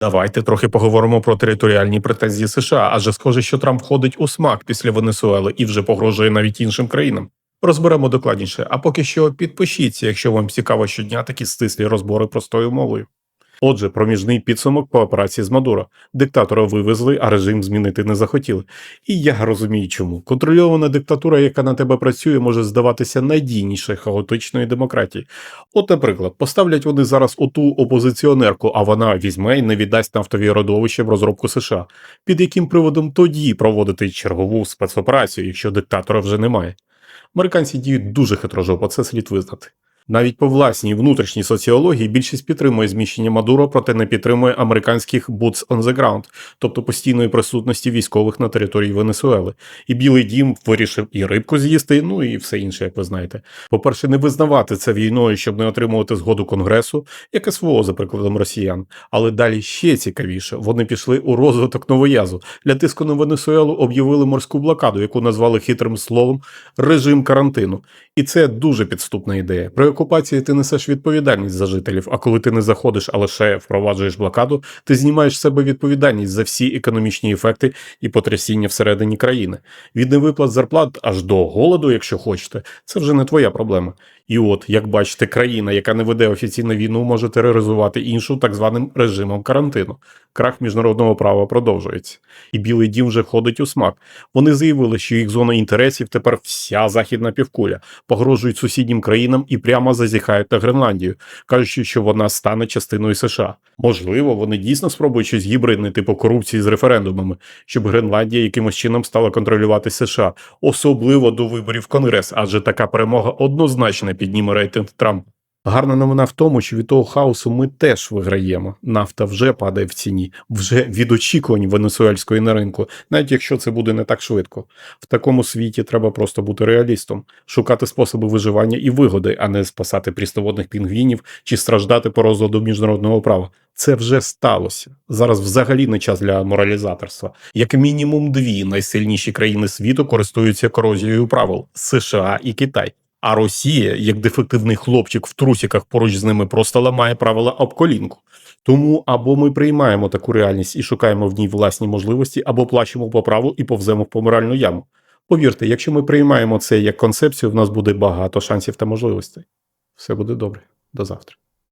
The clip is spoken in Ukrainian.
Давайте трохи поговоримо про територіальні претензії США, адже схоже, що Трамп входить у смак після Венесуели і вже погрожує навіть іншим країнам. Розберемо докладніше. А поки що підпишіться, якщо вам цікаво щодня такі стислі розбори простою мовою. Отже, проміжний підсумок по операції з Мадуро. Диктатора вивезли, а режим змінити не захотіли. І я розумію, чому. Контрольована диктатура, яка на тебе працює, може здаватися надійніше хаотичної демократії. От, наприклад, поставлять вони зараз оту опозиціонерку, а вона візьме і не віддасть нафтові родовища в розробку США. Під яким приводом тоді проводити чергову спецоперацію, якщо диктатора вже немає? Американці діють дуже хитрожопо, це слід визнати. Навіть по власній внутрішній соціології більшість підтримує зміщення Мадуро, проте не підтримує американських boots on the ground, тобто постійної присутності військових на території Венесуели. І Білий Дім вирішив і рибку з'їсти, ну і все інше, як ви знаєте. По-перше, не визнавати це війною, щоб не отримувати згоду Конгресу, як СВО, за прикладом росіян. Але далі ще цікавіше, вони пішли у розвиток новоязу. Для тиску на Венесуелу об'явили морську блокаду, яку назвали хитрим словом режим карантину. І це дуже підступна ідея. Окупації ти несеш відповідальність за жителів, а коли ти не заходиш, а лише впроваджуєш блокаду, ти знімаєш з себе відповідальність за всі економічні ефекти і потрясіння всередині країни. Від невиплат зарплат аж до голоду, якщо хочете, це вже не твоя проблема. І от, як бачите, країна, яка не веде офіційну війну, може тероризувати іншу так званим режимом карантину. Крах міжнародного права продовжується. І Білий Дім вже входить у смак. Вони заявили, що їх зона інтересів тепер вся західна півкуля, погрожують сусіднім країнам і прямо зазіхають на Гренландію, кажучи, що вона стане частиною США. Можливо, вони дійсно спробують щось гібридне, типу корупції з референдумами, щоб Гренландія якимось чином стала контролювати США, особливо до виборів Конгрес, адже така перемога однозначно підніме рейтинг Трампа. Гарна новина в тому, що від того хаосу ми теж виграємо. Нафта вже падає в ціні, вже від очікувань венесуельської на ринку, навіть якщо це буде не так швидко. В такому світі треба просто бути реалістом, шукати способи виживання і вигоди, а не спасати прістоводних пінгвінів чи страждати по розладу міжнародного права. Це вже сталося. Зараз взагалі не час для моралізаторства. Як мінімум дві найсильніші країни світу користуються корозією правил США і Китай. А Росія, як дефективний хлопчик в трусіках поруч з ними, просто ламає правила об колінку. Тому або ми приймаємо таку реальність і шукаємо в ній власні можливості, або плачемо по праву і повземо в помиральну яму. Повірте, якщо ми приймаємо це як концепцію, в нас буде багато шансів та можливостей. Все буде добре. До завтра.